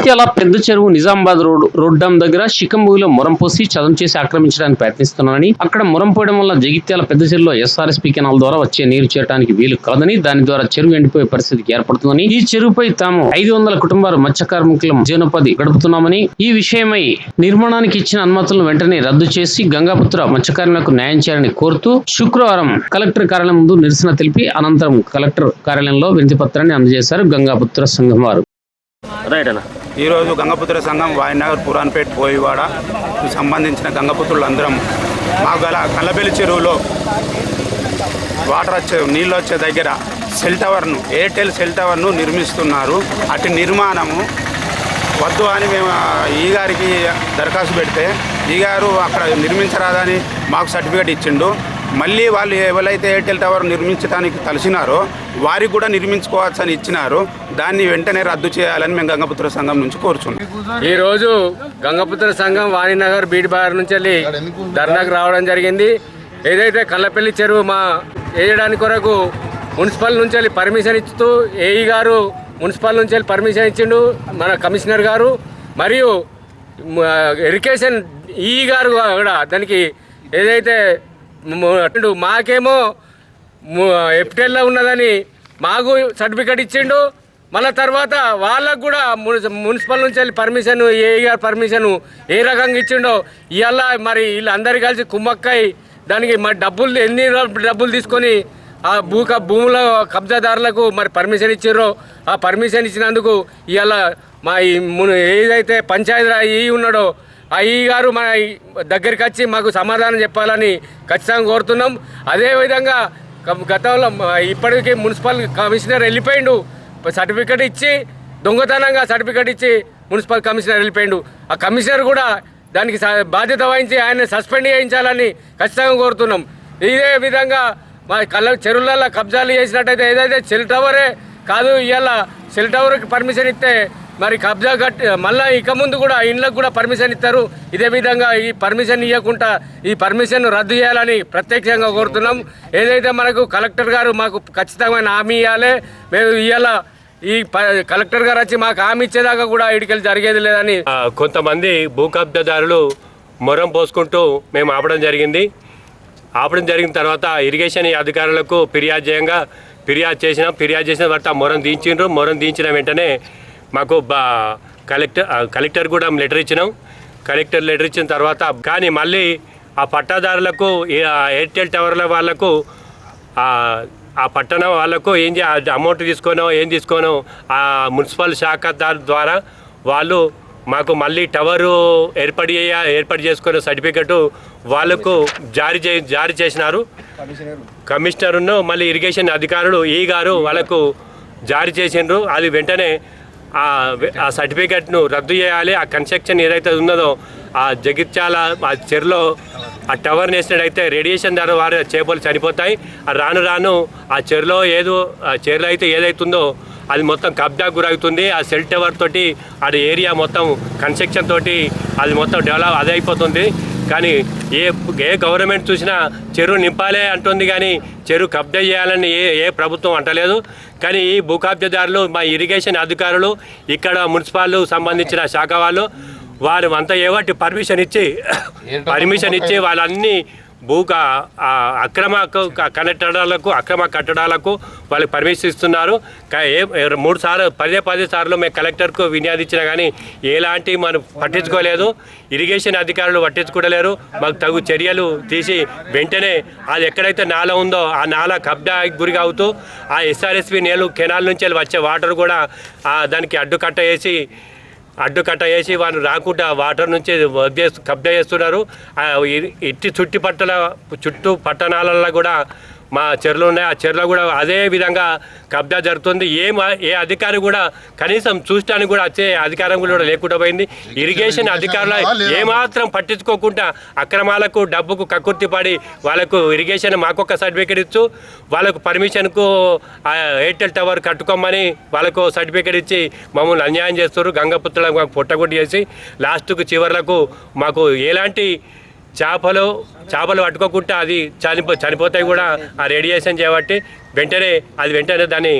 జగిత్యాల పెద్ద చెరువు నిజామాబాద్ రోడ్ రోడ్డాం దగ్గర శికంభూమిలో మొరం పోసి చదం చేసి ఆక్రమించడానికి ప్రయత్నిస్తున్నానని అక్కడ మొరం పోయడం వల్ల జగిత్యాల పెద్ద చెరువులో ఎస్ఆర్ఎస్పీ కెనాల్ ద్వారా వచ్చే నీరు చేరడానికి వీలు కాదని దాని ద్వారా చెరువు ఎండిపోయే పరిస్థితికి ఏర్పడుతుందని ఈ చెరువుపై తాము ఐదు వందల కుటుంబాలు మత్స్య కార్మికుల జీవనోపాధి గడుపుతున్నామని ఈ విషయమై నిర్మాణానికి ఇచ్చిన అనుమతులను వెంటనే రద్దు చేసి గంగాపుత్ర మత్స్యకారులకు న్యాయం చేయాలని కోరుతూ శుక్రవారం కలెక్టర్ కార్యాలయం ముందు నిరసన తెలిపి అనంతరం కలెక్టర్ కార్యాలయంలో వినతి పత్రాన్ని అందజేశారు గంగాపుత్ర సంఘం వారు. రైట్ అన్న. ఈరోజు గంగపుత్ర సంఘం వాయినగర్ పురాన్పేట్ పోయివాడ సంబంధించిన గంగపుత్రులందరం మా గల కల్లబెల్లి చెరువులో వాటర్ వచ్చే నీళ్ళు వచ్చే దగ్గర సెల్ టవర్ను ఎయిర్టెల్ సెల్ టవర్ను నిర్మిస్తున్నారు. అటు నిర్మాణము వద్దు అని మేము ఈ గారికి దరఖాస్తు పెడితే ఈ గారు అక్కడ నిర్మించరాదని మాకు సర్టిఫికేట్ ఇచ్చిండు. మళ్ళీ వాళ్ళు ఎవరైతే ఎయిర్టెల్ టవర్ నిర్మించడానికి కలిసినారో వారికి కూడా నిర్మించుకోవచ్చని ఇచ్చినారు. దాన్ని వెంటనే రద్దు చేయాలని మేము గంగపుత్ర సంఘం నుంచి కోరుచున్నాం. ఈరోజు గంగపుత్ర సంఘం వాణినగర్ బీడిబార్ నుంచి వెళ్ళి ధర్నాకు రావడం జరిగింది. ఏదైతే కళ్ళపల్లి చెరువు మా వేయడానికి కొరకు మున్సిపల్ నుంచి వెళ్ళి పర్మిషన్ ఇస్తూ ఏఈ గారు మున్సిపల్ నుంచి వెళ్ళి పర్మిషన్ ఇచ్చిండు మన కమిషనర్ గారు. మరియు మ- ఇరిగేషన్ ఈ గారు కూడా దానికి ఏదైతే అటు మాకేమో ఎప్టెల్లో ఉన్నదని మాకు సర్టిఫికేట్ ఇచ్చిండు. మళ్ళీ తర్వాత వాళ్ళకు కూడా మున్సిపల్ నుంచి వెళ్ళి పర్మిషన్ ఏ గారు పర్మిషన్ ఏ రకంగా ఇచ్చిండో ఇవాళ మరి వీళ్ళందరూ కలిసి కుమ్మక్కై దానికి మరి డబ్బులు ఎన్ని రోజులు డబ్బులు తీసుకొని ఆ భూ భూములో భూముల కబ్జాదారులకు మరి పర్మిషన్ ఇచ్చారో ఆ పర్మిషన్ ఇచ్చినందుకు ఇవాళ మా మున్ ఏదైతే పంచాయతీ ఈ ఉన్నాడో అయ్యి గారు మన దగ్గరికి వచ్చి మాకు సమాధానం చెప్పాలని ఖచ్చితంగా కోరుతున్నాం. అదేవిధంగా గతంలో ఇప్పటికీ మున్సిపల్ కమిషనర్ వెళ్ళిపోయిండు. సర్టిఫికెట్ ఇచ్చి దొంగతనంగా సర్టిఫికెట్ ఇచ్చి మున్సిపల్ కమిషనర్ వెళ్ళిపోయిండు. ఆ కమిషనర్ కూడా దానికి బాధ్యత వహించి ఆయన సస్పెండ్ చేయించాలని ఖచ్చితంగా కోరుతున్నాం. ఇదే విధంగా మా కళ్ళ చెరువులలో కబ్జాలు చేసినట్టయితే ఏదైతే సెల్ టవరే కాదు ఇవాళ సెల్ టవర్కి పర్మిషన్ ఇస్తే మరి కబ్జా కట్ మళ్ళీ ఇక ముందు కూడా ఇండ్లకు కూడా పర్మిషన్ ఇస్తారు. ఇదే విధంగా ఈ పర్మిషన్ ఇవ్వకుండా ఈ పర్మిషన్ రద్దు చేయాలని ప్రత్యక్షంగా కోరుతున్నాం. ఏదైతే మనకు కలెక్టర్ గారు మాకు ఖచ్చితమైన హామీ ఇవ్వాలి మేము ఇవాళ ఈ ప- కలెక్టర్ గారు వచ్చి మాకు హామీ ఇచ్చేదాకా కూడా ఇడికెళ్ళి జరిగేది లేదని కొంతమంది భూ కబ్జాదారులు మొరం పోసుకుంటూ మేము ఆపడం జరిగింది. ఆపడం జరిగిన తర్వాత ఇరిగేషన్ అధికారులకు ఫిర్యాదు చేయంగా ఫిర్యాదు చేసినాం. ఫిర్యాదు చేసిన తర్వాత మొరం దించిండ్రు మొరం దించిన వెంటనే మాకు బా కలెక్టర్ కలెక్టర్ కూడా లెటర్ ఇచ్చినాం. కలెక్టర్ లెటర్ ఇచ్చిన తర్వాత కానీ మళ్ళీ ఆ పట్టాదారులకు ఎయిర్టెల్ టవర్ల వాళ్ళకు ఆ పట్టణం వాళ్ళకు ఏం అమౌంట్ తీసుకోనో ఏం తీసుకోనో ఆ మున్సిపల్ శాఖ ద్వారా వాళ్ళు మాకు మళ్ళీ టవరు ఏర్పడి ఏర్పాటు చేసుకునే సర్టిఫికెట్ వాళ్ళకు జారీ చే జారీ చేసినారు. కమిషనర్ను మళ్ళీ ఇరిగేషన్ అధికారులు ఈ గారు వాళ్ళకు జారీ చేసిండ్రు. అది వెంటనే ఆ ఆ సర్టిఫికెట్ను రద్దు చేయాలి. ఆ కన్స్ట్రక్షన్ ఏదైతే ఉన్నదో ఆ జగిత్యాల ఆ చెరులో ఆ టవర్ వేసినట్టయితే రేడియేషన్ ద్వారా వారి చేపలు చనిపోతాయి. రాను రాను ఆ చెరులో ఏదో ఆ చెరులో అయితే ఏదైతుందో అది మొత్తం కబ్జా గురవుతుంది. ఆ సెల్ టవర్ తోటి ఆ ఏరియా మొత్తం కన్స్ట్రక్షన్ తోటి అది మొత్తం డెవలప్ అదే అయిపోతుంది కానీ ఏ ఏ గవర్నమెంట్ చూసినా చెరువు నింపాలే అంటుంది కానీ చెరువు కబ్జా చేయాలని ఏ ఏ ప్రభుత్వం అంటలేదు. కానీ ఈ భూ కబ్జాదారులు మా ఇరిగేషన్ అధికారులు ఇక్కడ మున్సిపాల్ సంబంధించిన శాఖ వాళ్ళు వారు అంతా ఏవట్టి పర్మిషన్ ఇచ్చి పర్మిషన్ ఇచ్చి వాళ్ళన్ని భూ అక్రమ కట్టడాలకు అక్రమ కట్టడాలకు వాళ్ళకి పర్మిషన్ ఇస్తున్నారు. ఏ మూడు సార్లు పదే పదే సార్లు మేము కలెక్టర్కు వినియోగించినా కానీ ఎలాంటి మనం పట్టించుకోలేదు. ఇరిగేషన్ అధికారులు పట్టించుకోలేరు. మాకు తగు చర్యలు తీసి వెంటనే అది ఎక్కడైతే నాల ఉందో ఆ నాల కబ్జా గురి అవుతూ ఆ ఎస్ఆర్ఎస్పి నేలు కెనాల్ నుంచి వెళ్ళి వచ్చే వాటర్ కూడా దానికి అడ్డుకట్ట వేసి అడ్డుకట్ట వేసి వాళ్ళు రాకుండా వాటర్ నుంచి కబ్జా చేస్తున్నారు. ఇట్టి చుట్టుపట్టల చుట్టూ పట్టణాలలో కూడా మా చెరువులు ఉన్నాయి. ఆ చెరువులో కూడా అదే విధంగా కబ్జా జరుగుతుంది. ఏ మా- ఏ అధికారి కూడా కనీసం చూడటానికి కూడా వచ్చే అధికారం కూడా లేకుండా పోయింది. ఇరిగేషన్ అధికారులు ఏమాత్రం పట్టించుకోకుండా అక్రమాలకు డబ్బుకు కక్కుర్తి పడి వాళ్ళకు ఇరిగేషన్ మాకొక సర్టిఫికేట్ ఇచ్చు. వాళ్ళకు పర్మిషన్కు ఎయిర్టెల్ టవర్ కట్టుకోమని వాళ్ళకు సర్టిఫికేట్ ఇచ్చి మమ్మల్ని అన్యాయం చేస్తారు గంగపుత్రులకు మాకు పుట్టగొట్టి చేసి లాస్ట్కు చివర్లకు మాకు ఎలాంటి చేపలు చేపలు పట్టుకోకుండా అది చనిపో చనిపోతాయి కూడా. ఆ రేడియేషన్ చేయబట్టి వెంటనే అది వెంటనే దాన్ని